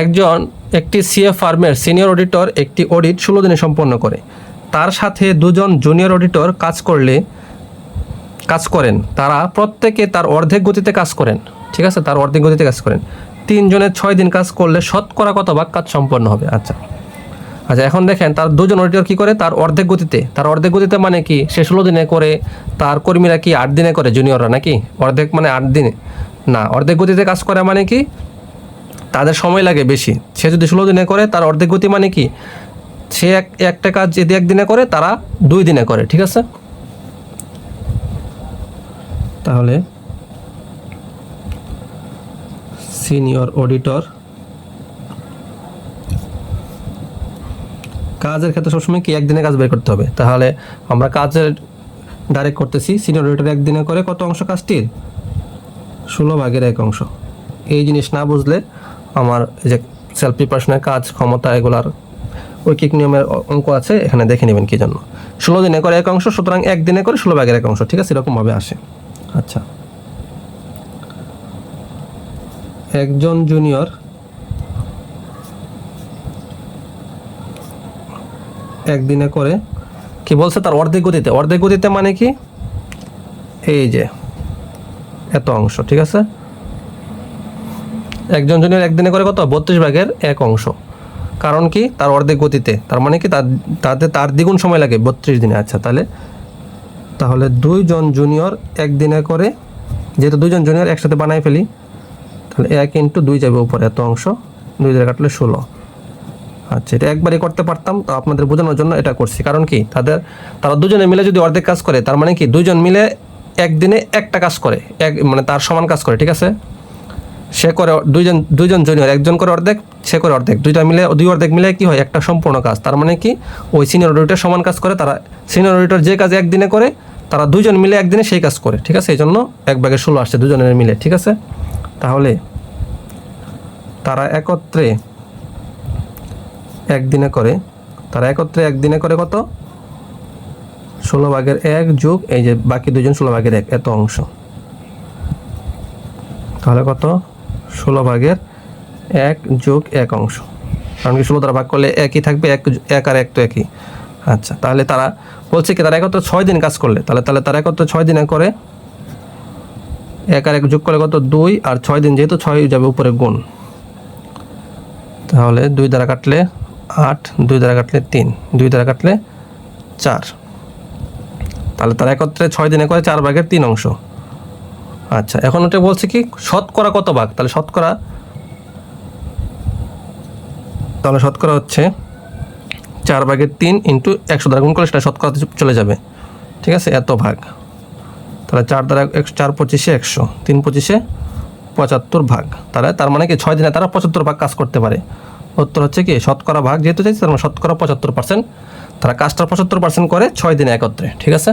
একজন একটি সিএ ফার্মের সিনিয়র অডিটর একটি অডিট ষোলো দিনে সম্পন্ন করে। তার সাথে দুজন জুনিয়র অডিটর কাজ করলে, কাজ করেন। তারা প্রত্যেকে তার অর্ধেক গতিতে কাজ করেন। ঠিক আছে? তার অর্ধেক গতিতে কাজ করেন। তিনজনের ছয় দিন কাজ করলে শতকরা কত ভাগ কাজ সম্পন্ন হবে? আচ্ছা। আচ্ছা এখন দেখেন, তার দুজন অডিটর কি করে? তার অর্ধেক গতিতে। তার অর্ধেক গতিতে মানে কি? সে ষোলো দিনে করে, তার কর্মীরা কি আট দিনে করে? জুনিয়ররা নাকি? অর্ধেক মানে আট দিনে। না, অর্ধেক গতিতে কাজ করে মানে কি? তাদের সময় লাগে বেশি। সে যদি ষোলো দিনে করে, তার অর্ধেক গতি মানে কি? সে এক, একটা কাজ যদি একদিনে করে, তারা দুই দিনে করে, ঠিক আছে? তাহলে সিনিয়র অডিটর কাজের ক্ষেত্রে সবসময় কি একদিনে কাজ বের করতে হবে? তাহলে আমরা কাজের ডাইরেক্ট করতেছি সিনিয়র অডিটর একদিনে করে, কত অংশ কাজটির? ষোলো ভাগের এক অংশ। এই জিনিস না বুঝলে আমার যে সেলফ প্রিপারেশনের কাজ, ক্ষমতা এগুলার ঐকিক নিয়মের অঙ্ক আছে, এখানে দেখে নেবেন কি জন্য। ষোলো দিনে করে এক অংশ, সুতরাং একদিনে করে ষোলো ভাগের এক অংশ, ঠিক আছে? এরকমভাবে আসে। আচ্ছা। একজন জুনিয়র একদিনে করে, কি বলছে তার অর্ধেক গতিতে? অর্ধেক গতিতে মানে কি? এই যে, এত অংশ, ঠিক আছে? একজন জনের একদিনে করে কত? বত্রিশ ভাগের এক অংশ। কারণ কি? তার অর্ধেক গতিতে। তার মানে কি? তার, তাতে তার দ্বিগুণ সময় লাগে, বত্রিশ দিনে। আচ্ছা তাহলে তাহলে দুইজন জুনিয়র একদিনে করে, যেহেতু দুইজন জুনিয়র একসাথে বানাই ফেলি, তাহলে এক ইন্টু দুই যাবে উপরে। এত অংশ, দুই দিয়ে কাটলে ষোলো। আচ্ছা এটা একবারই করতে পারতাম, তো আপনাদের বোঝানোর জন্য এটা করছি। কারণ কি? তাদের, তারা দুজনে মিলে যদি অর্ধেক কাজ করে, তার মানে কি? দুইজন মিলে একদিনে একটা কাজ করে, এক মানে তার সমান কাজ করে, ঠিক আছে? সে করে দুইজন দুইজন জুনিয়র একজন করে অর্ধেক, সে করে অর্ধেক। দুইটা মিলে, দুই অর্ধেক মিলে কি হয়, একটা সম্পূর্ণ কাজ। তার মানে কি, ওই সিনিয়র অডিটর সমান কাজ করে, তারা সিনিয়র অডিটর যে কাজ একদিনে করে, তারা দুইজন মিলে একদিনে সেই কাজ করে, ঠিক আছে? এই জন্য এক ব্যাগে ষোলো আসছে দুজনের মিলে, ঠিক আছে? তাহলে তারা একত্রে একদিনে করে, তারা একত্রে একদিনে করে কত? ষোলো ভাগের এক যোগ, এই যে বাকি দুজন ষোলো ভাগের এক, এত অংশ। তাহলে কত? ষোলো ভাগের এক যোগ এক অংশ। কারণ কি ষোলো দ্বারা ভাগ করলে একই থাকবে, এক এক আর এক তো একই। আচ্ছা তাহলে তারা বলছে কি, তারা একত্র ছয় দিন কাজ করলে, তাহলে তাহলে তারা একত্র ছয় দিনে করে এক আর এক যোগ করলে কত? দুই, আর ছয় দিন যেহেতু ছয় যাবে উপরে গুণ। তাহলে দুই দ্বারা কাটলে আট, দুই দ্বারা কাটলে তিন, দুই দ্বারা কাটলে চার। তাহলে তারা একত্রে ছয় দিনে করে চার ভাগের তিন অংশ। আচ্ছা এখন ওটা বলছে কি, শতকরা কত ভাগ? তাহলে শতকরা তাহলে শতকরা হচ্ছে চার ভাগের তিন ইন্টু একশো দ্বারা গুণ করলে সেটা শতকরাতে চলে যাবে। ঠিক আছে? এত ভাগ। তাহলে চার দ্বারা একশো চার পঁচিশে একশো, তিন পঁচিশে পঁচাত্তর ভাগ। তাহলে তার মানে কি, ছয় দিনে তারা পঁচাত্তর ভাগ কাজ করতে পারে। উত্তর হচ্ছে কি, শতকরা ভাগ যেহেতু চাইছে, তার মানে শতকরা পঁচাত্তর পার্সেন্ট তারা কাজটা পঁচাত্তর পার্সেন্ট করে ছয় দিনে একত্রে। ঠিক আছে?